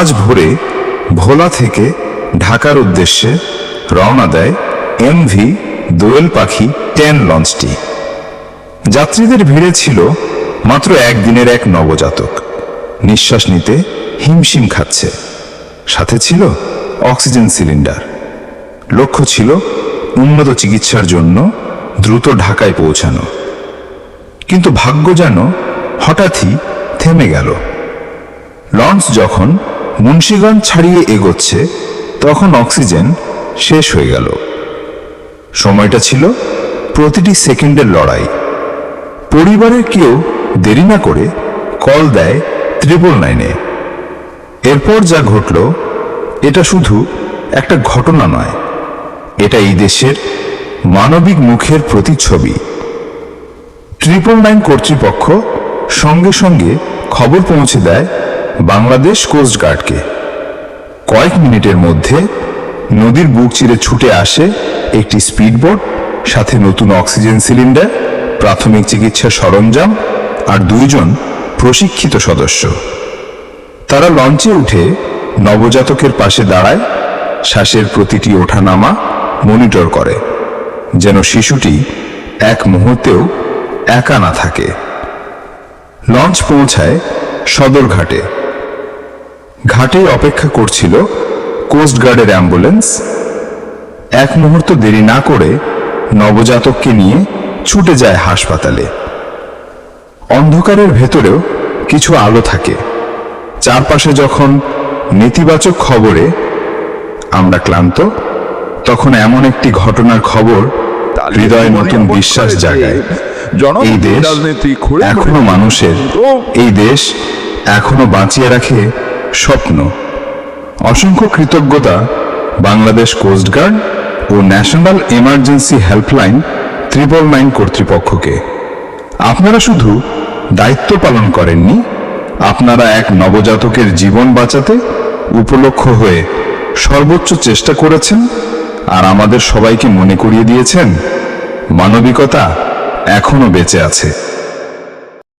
আজ ভোরে ভোলা থেকে ঢাকার উদ্দেশ্যে রওনা দেয় এমভি দোয়েল পাখি টেন লঞ্চটি। যাত্রীদের ভিড়ে ছিল মাত্র একদিনের এক নবজাতক। নিঃশ্বাস নিতে হিমশিম খাচ্ছে। সাথে ছিল অক্সিজেন সিলিন্ডার। লক্ষ্য ছিল উন্নত চিকিৎসার জন্য দ্রুত ঢাকায় পৌঁছানো। কিন্তু ভাগ্য যেন হঠাৎই থেমে গেল। লঞ্চ যখন মুন্সিগঞ্জ ছাড়িয়ে এগোচ্ছে, তখন অক্সিজেন শেষ হয়ে গেল। সময়টা ছিল প্রতিটি সেকেন্ডের লড়াই। পরিবারের কেউ দেরি না করে কল দেয় ত্রিপল নাইনে। এরপর যা ঘটল, এটা শুধু একটা ঘটনা নয়, এটা এই দেশের মানবিক মুখের প্রতিচ্ছবি। ট্রিপল নাইন কর্তৃপক্ষ সঙ্গে সঙ্গে খবর পৌঁছে দেয় বাংলাদেশ কোস্টগার্ডকে কয়েক মিনিটের মধ্যে নদীর বুক চিরে ছুটে আসে একটি স্পিডবোট, সাথে নতুন অক্সিজেন সিলিন্ডার, প্রাথমিক চিকিৎসা সরঞ্জাম আর দুইজন প্রশিক্ষিত সদস্য। তারা লঞ্চে উঠে নবজাতকের পাশে দাঁড়ায়, শ্বাসের প্রতিটি ওঠানামা মনিটর করে, যেন শিশুটি এক মুহূর্তেও একা না থাকে। লঞ্চ পৌঁছায় সদরঘাটে। ঘাটে অপেক্ষা করছিল কোস্টগার্ডের অ্যাম্বুলেন্স এক মুহূর্ত দেরি না করে নবজাতককে নিয়ে ছুটে যায় হাসপাতালে। অন্ধকারের ভেতরেও কিছু আলো থাকে। চারপাশে যখন নেতিবাচক খবরে আমরা ক্লান্ত তখন এমন একটি ঘটনার খবর হৃদয়ে নতুন বিশ্বাস জাগায়। এই দেশ এখনও মানুষের এই দেশ এখনও বাঁচিয়ে রাখে স্বপ্ন। অসংখ্য কৃতজ্ঞতা বাংলাদেশ কোস্টগার্ড ও national emergency helpline triple nine কর্তৃপক্ষকে। আপনারা শুধু দায়িত্ব পালন করেননি, আপনারা এক নবজাতকের জীবন বাঁচাতে উপলক্ষ হয়ে সর্বোচ্চ চেষ্টা করেছেন আর আমাদের সবাইকে মনে করিয়ে দিয়েছেন, মানবিকতা এখনও বেঁচে আছে।